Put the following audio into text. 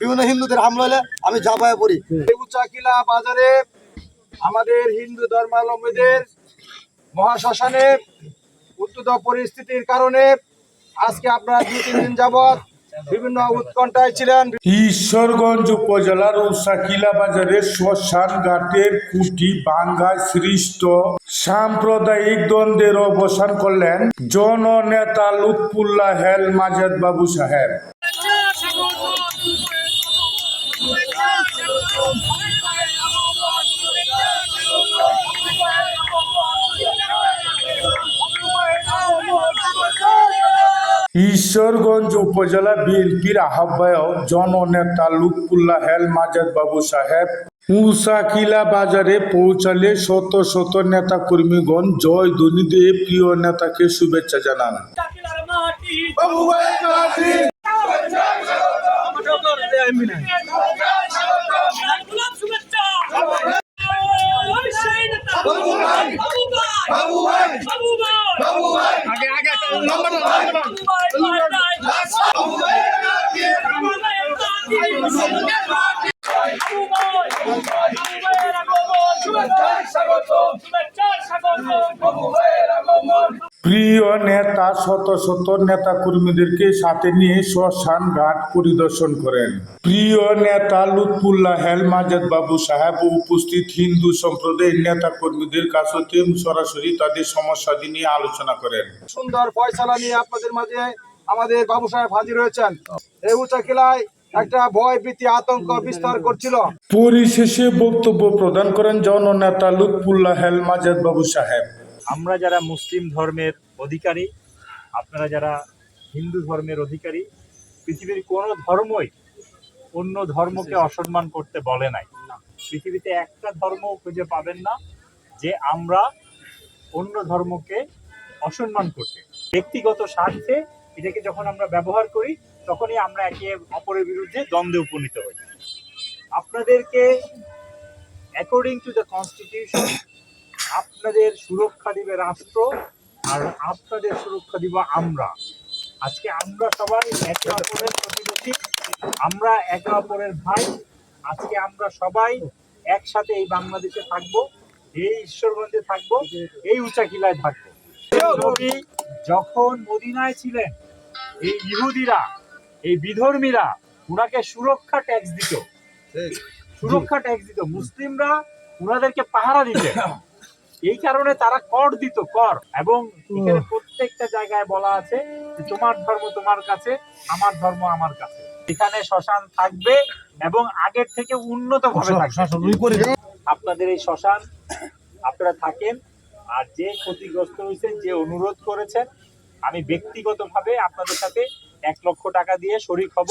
বিভিন্ন হিন্দুদের হামলা হলে আমি ঝাঁপায় পড়ি। উচাকিলা বাজারে আমাদের হিন্দু ধর্মাবলম্বীদের মহাশ্মশানে উদ্যুত পরিস্থিতির কারণে আজকে আপনারা দুই তিন দিন যাবৎ বিভিন্ন উৎকণ্ঠায় ছিলেন। ঈশ্বরগঞ্জ উপজেলার উষাকিলা বাজারের শ্মশান ঘাটের কুটি বাঙ্গা সৃষ্ট সাম্প্রদায়িক দ্বন্দ্বের অবসান করলেন জননেতা লুৎফুল্লাহ হেল মাজেদ বাবু সাহেব। ঈশ্বরগঞ্জ উপজেলা বিএনপির আহ্বায়ক জননেতা লুৎফুল্লাহ হেল মাজাদ বাবু সাহেব উষাকিলা বাজারে পৌঁছালে শত শত নেতা কর্মীগণ জয় ধ্বনি দিয়ে প্রিয় নেতাকে শুভেচ্ছা জানান। চাকিলার মাটি গোলাপ শুভেচ্ছা ওই সেই নেতা বাবু ভাই বাবু ভাই বাবু ভাই আগে আগে নম্বর প্রিয় নেতা, শত শত নেতা কর্মীদেরকে সাথে নিয়ে শ্মশান ঘাট পরিদর্শন করেন। প্রিয় নেতা লুৎফুল্লাহ হেল মাজেদ বাবু সাহেব উপস্থিত হিন্দু সম্প্রদায়ের নেতা কর্মীদের কাছে সরাসরি তাদের সমস্যাদি নিয়ে আলোচনা করেন। সুন্দর ফয়সালা নিয়ে আপনাদের মাঝে আমাদের বাবু সাহেব হাজির হয়েছেন। এই উচাকিলায় একটা ভয় ভীতি আতঙ্ক বিস্তার করছিল। পরিশেষে বক্তব্য প্রদান করেন জননেতা লুৎফুল্লাহ হেল মাজেদ বাবু সাহেব। আমরা যারা মুসলিম ধর্মের অধিকারী আপনারা যারা হিন্দু ধর্মের অধিকারী পৃথিবীর কোনো ধর্মই অন্য ধর্মকে অসম্মান করতে বলে নাই। পৃথিবীতে একটা ধর্ম খুঁজে পাবেন না যে আমরা অন্য ধর্মকে অসম্মান করতে। ব্যক্তিগত স্বার্থে এটাকে যখন আমরা ব্যবহার করি তখনই আমরা একে অপরের বিরুদ্ধে দ্বন্দ্বে উপনীত হই। আপনাদেরকে অ্যাকর্ডিং টু দ্য কনস্টিটিউশন আপনাদের সুরক্ষা দিবে রাষ্ট্র আর আপনাদের সুরক্ষা দিব আমরা। আজকে আমরা সবাই একে অপরের প্রতিবেশী আমরা একে অপরের ভাই আজকে আমরা সবাই একসাথে এই বাংলাদেশে থাকব এই ঈশ্বরগঞ্জে থাকব এই উঁচাকিলায় থাকব। নবী যখন মদিনায় ছিলেন এই ইহুদিরা এই বিধর্মীরা উনাকে সুরক্ষা ট্যাক্স দিত। সুরক্ষা ট্যাক্স দিত। মুসলিমরা উনাদেরকে পাহারা দিতেন এই কারণে তারা কর দিত কর। এবং এখানে প্রত্যেকটা জায়গায় বলা আছে যে তোমার ধর্ম তোমার কাছে আমার ধর্ম আমার কাছে। এখানে শ্মশান থাকবে এবং আগের থেকে উন্নত ভাবে থাকবে। আপনাদের এই শ্মশান আপনারা থাকেন। আর যে ক্ষতিগ্রস্ত হয়েছেন যে অনুরোধ করেছেন আমি ব্যক্তিগতভাবে আপনাদের সাথে এক লক্ষ টাকা দিয়ে শরিক হব